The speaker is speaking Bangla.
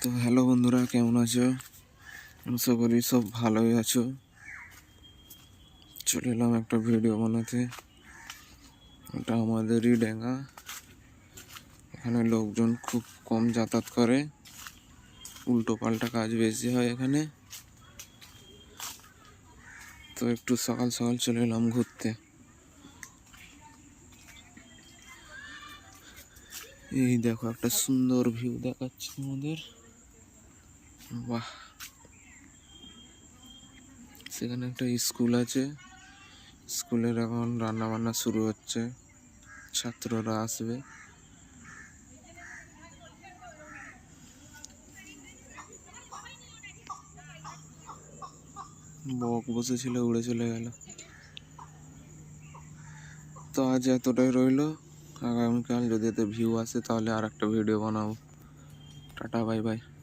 তো হ্যালো বন্ধুরা, কেমন আছো? আশা করি সব ভালোই আছো। চলে এলাম একটা ভিডিও বানাতে। এটা আমাদেরই ডেঙ্গা। এখানে লোকজন খুব কম যাতায়াত করে। উল্টো পাল্টা কাজ বেশি হয় এখানে। তো একটু সকাল সকাল চলে এলাম ঘুরতে। এই দেখো, একটা সুন্দর ভিউ দেখাচ্ছে আমাদের। বাহ। সেখানে একটা স্কুল আছে। স্কুলের এখন রান্না বান্না শুরু হচ্ছে। ছাত্ররা আসবে। বক বসেছিল, উড়ে চলে গেল। তো আজ এতটাই রইল। আগামীকাল যদি এতে ভিউ আসে, তাহলে আর একটা ভিডিও বানাবো। Tata bye bye